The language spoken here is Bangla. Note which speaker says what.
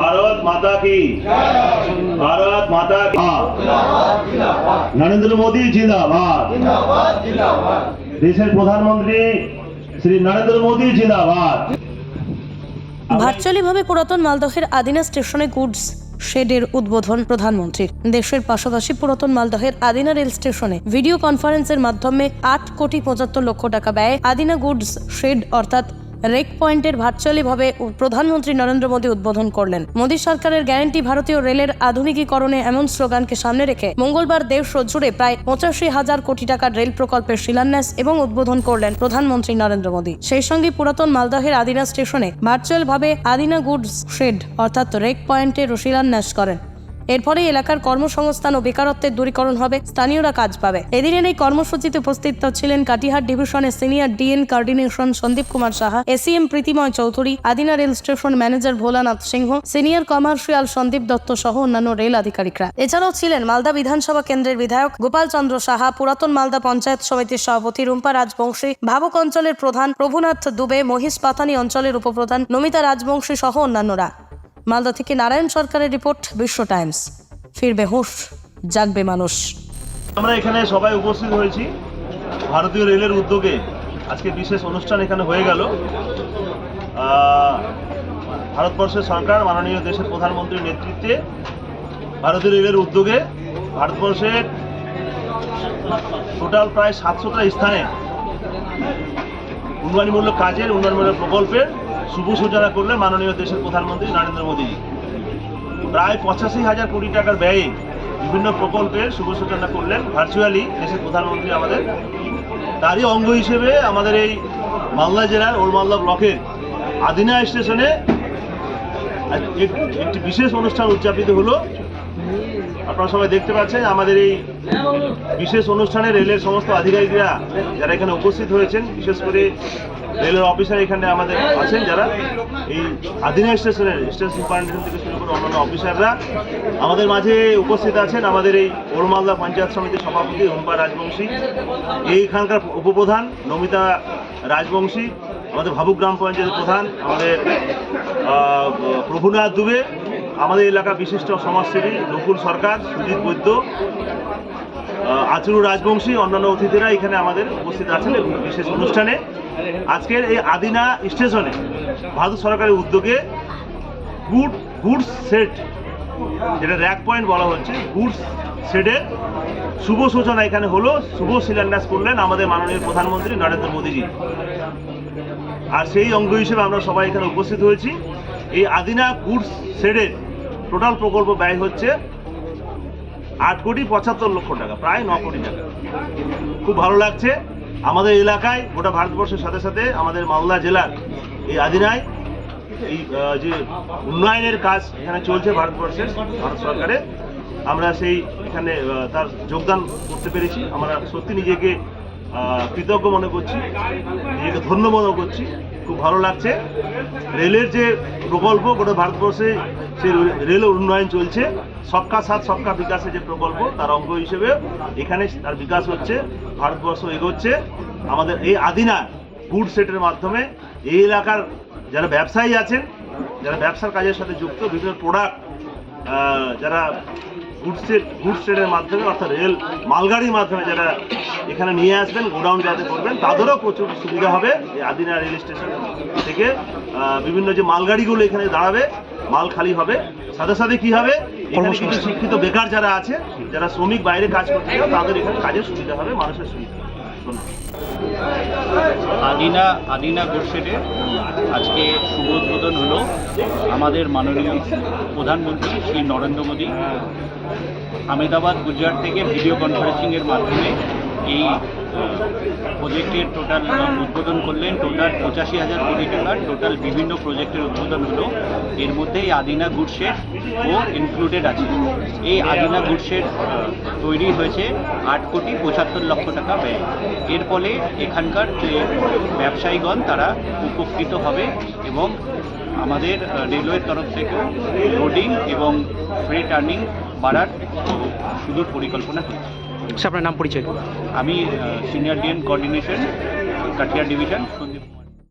Speaker 1: ভারত মাতা কি? ভারত মাতা কি? নরেন্দ্র মোদী জিন্দাবাদ। দেশের প্রধানমন্ত্রী শ্রী নরেন্দ্র মোদী জিন্দাবাদ।
Speaker 2: ভার্চুয়ালিভাবে পুরাতন মালদহের আদিনা স্টেশনে গুডস শেডের উদ্বোধন প্রধানমন্ত্রী দেশের পাশাপাশি পুরাতন মালদহের আদিনা রেল স্টেশনে ভিডিও কনফারেন্সের মাধ্যমে আট কোটি পঁচাত্তর লক্ষ টাকা ব্যয়ে আদিনা গুডস শেড অর্থাৎ রেক পয়েন্টের ভার্চুয়ালি ভাবে প্রধানমন্ত্রী নরেন্দ্র মোদী উদ্বোধন করলেন। মোদী সরকারের গ্যারান্টি ভারতীয় রেলের আধুনিকীকরণে এমন স্লোগানকে সামনে রেখে মঙ্গলবার দেশ জুড়ে প্রায় পঁচাশি হাজার কোটি টাকার রেল প্রকল্পের শিলান্যাস এবং উদ্বোধন করলেন প্রধানমন্ত্রী নরেন্দ্র মোদী। সেই সঙ্গে পুরাতন মালদহের আদিনা স্টেশনে ভার্চুয়াল ভাবে আদিনা গুডস শেড অর্থাৎ রেক পয়েন্টের শিলান্যাস করেন। এর এলাকার কর্মসংস্থান ও বেকারত্বের দূরীকরণ হবে, স্থানীয়রা কাজ পাবে। এদিনের এই কর্মসূচিতে উপস্থিত ছিলেন কাটিহার ডিভিশনের senior DN coordination Sandeep Kumar Saha, ACM Pritimoy Chowdhury, Adina rail station manager Bholanath Singh, senior commercial Sandeep Dutta সহ অন্যান্য রেল আধিকারিকরা। এছাড়াও ছিলেন মালদা বিধানসভা কেন্দ্রের বিধায়ক গোপাল চন্দ্র সাহা, পুরাতন মালদা পঞ্চায়েত সমিতির সভাপতি রুম্পা রাজবংশী, ভাবক অঞ্চলের প্রধান প্রভুনাথ দুবে, মহিষ পাথানি অঞ্চলের উপপ্রধান নমিতা রাজবংশী সহ অন্যান্যরা। মালদা থেকে নারায়ণ সরকারের রিপোর্ট, বিশ্ব টাইমস। ফিরবে হুঁশ, জাগবে মানুষ।
Speaker 1: আমরা এখানে সবাই উপস্থিত হয়েছি। ভারতীয় রেলের উদ্যোগে আজকে বিশেষ অনুষ্ঠান এখানে হয়ে গেল। ভারতবর্ষের সরকার, মাননীয় দেশের প্রধানমন্ত্রীর নেতৃত্বে ভারতীয় রেলের উদ্যোগে ভারতবর্ষের টোটাল প্রায় সাতশোটা স্থানে উন্নয়নমূলক কাজের উন্নয়নমূলক প্রকল্পের শুভ সূচনা করলেন মাননীয় দেশের প্রধানমন্ত্রী নরেন্দ্র মোদী। প্রায় পঁচাশি হাজার কোটি টাকার ব্যয়ে বিভিন্ন প্রকল্পের শুভ সূচনা করলেন ভার্চুয়ালি দেশের প্রধানমন্ত্রী আমাদের। তারই অঙ্গ হিসেবে আমাদের এই মালদা জেলার ওল্ড মালদা ব্লকের আদিনা স্টেশনে এক- এক- একটি বিশেষ অনুষ্ঠান উদযাপিত হলো। আপনারা সবাই দেখতে পাচ্ছেন আমাদের এই বিশেষ অনুষ্ঠানে রেলের সমস্ত আধিকারিকরা যারা এখানে উপস্থিত হয়েছেন, বিশেষ করে রেলের অফিসার এখানে আমাদের আছেন যারা, এই আদিনা স্টেশনের, স্টেশন সুপারিনটেন্ডেন্ট থেকে শুরু করে অন্যান্য অফিসাররা আমাদের মাঝে উপস্থিত আছেন। আমাদের এই ওরমালদা পঞ্চায়েত সমিতির সভাপতি রুম্পা রাজবংশী এইখানকার উপপ্রধান নমিতা রাজবংশী, আমাদের ভাবুক গ্রাম পঞ্চায়েতের প্রধান, আমাদের প্রভুনাথ দুবে আমাদের এলাকা বিশিষ্ট সমাজসেবী নকুল সরকার, সুজিত বৈদ্য আচরু রাজবংশী, অন্যান্য অতিথিরা এখানে আমাদের উপস্থিত আছেন বিশেষ অনুষ্ঠানে। আজকের এই আদিনা স্টেশনে ভারত সরকারের উদ্যোগে গুড গুডস সেট, যেটা র্যাক পয়েন্ট বলা হচ্ছে গুডস সেটের শুভ সূচনা এখানে হলো, শুভ শিলান্যাস করলেন আমাদের মাননীয় প্রধানমন্ত্রী নরেন্দ্র মোদীজি। আর সেই অঙ্গ হিসেবে আমরা সবাই এখানে উপস্থিত হয়েছি। এই আদিনা গুডস শেডের টোটাল প্রকল্প ব্যয় হচ্ছে আট কোটি পঁচাত্তর লক্ষ টাকা, প্রায় ন কোটি টাকা। খুব ভালো লাগছে। আমাদের এলাকায় গোটা ভারতবর্ষের সাথে সাথে আমাদের মালদা জেলার এই আদিনায় এই যে উন্নয়নের কাজ এখানে চলছে ভারতবর্ষের, ভারত সরকারে আমরা সেই এখানে তার যোগদান করতে পেরেছি। আমরা সত্যি নিজেকে কৃতজ্ঞ মনে করছি, নিজেকে ধন্য মনে করছি। খুব ভালো লাগছে। রেলের যে প্রকল্প গোটা ভারতবর্ষে সেই রেল উন্নয়ন চলছে। সবকা সাথ, সবকা বিকাশের যে প্রকল্প, তার অঙ্গ হিসেবে এখানে তার বিকাশ হচ্ছে, ভারতবর্ষ এগোচ্ছে। আমাদের এই আদিনা ফুড সেটের মাধ্যমে এই এলাকার যারা ব্যবসায়ী আছেন, যারা ব্যবসার কাজের সাথে যুক্ত, বিভিন্ন প্রোডাক্ট যারা গুডসের গুডস ট্রেনের মাধ্যমে, অর্থাৎ রেল, মালগাড়ির মাধ্যমে যারা এখানে নিয়ে আসবেন, গোডাউন যাতে করবেন, তাদেরও প্রচুর সুবিধা হবে। এই আদিনা রেল স্টেশন থেকে বিভিন্ন যে মালগাড়িগুলো এখানে দাঁড়াবে মাল খালি হবে সাথে সাথে কি হবে? এখানে কিছু শিক্ষিত বেকার যারা আছে যারা শ্রমিক বাইরে কাজ করতে চায় তাদের এখানে কাজের সুবিধা হবে মানুষের সুবিধা
Speaker 3: আদিনা আদিনা গোডসেটে আজকে শুভ উদ্বোধন হলো আমাদের মাননীয় প্রধানমন্ত্রী শ্রী নরেন্দ্র মোদী। আহমেদাবাদ গুজরাট থেকে ভিডিও কনফারেন্সিংয়ের মাধ্যমে এই প্রজেক্টের টোটাল উদ্বোধন করলেন টোটাল পঁচাশি হাজার কোটি টাকার টোটাল বিভিন্ন প্রজেক্টের উদ্বোধন হলো। এর মধ্যে এই আদিনা গুডশেড ও ইনক্লুডেড আছে। এই আদিনা গুডশেড তৈরি হয়েছে আট কোটি পঁচাত্তর লক্ষ টাকা ব্যয়। এর ফলে এখানকার যে ব্যবসায়ীগণ, তারা উপকৃত হবে এবং আমাদের রেলওয়ের তরফ থেকেও লোডিং এবং ফ্রেট আর্নিং বাড়ার সুদূর পরিকল্পনা
Speaker 4: স্যার আপনার নাম পরিচয়?
Speaker 3: আমি senior DN coordination Katihar division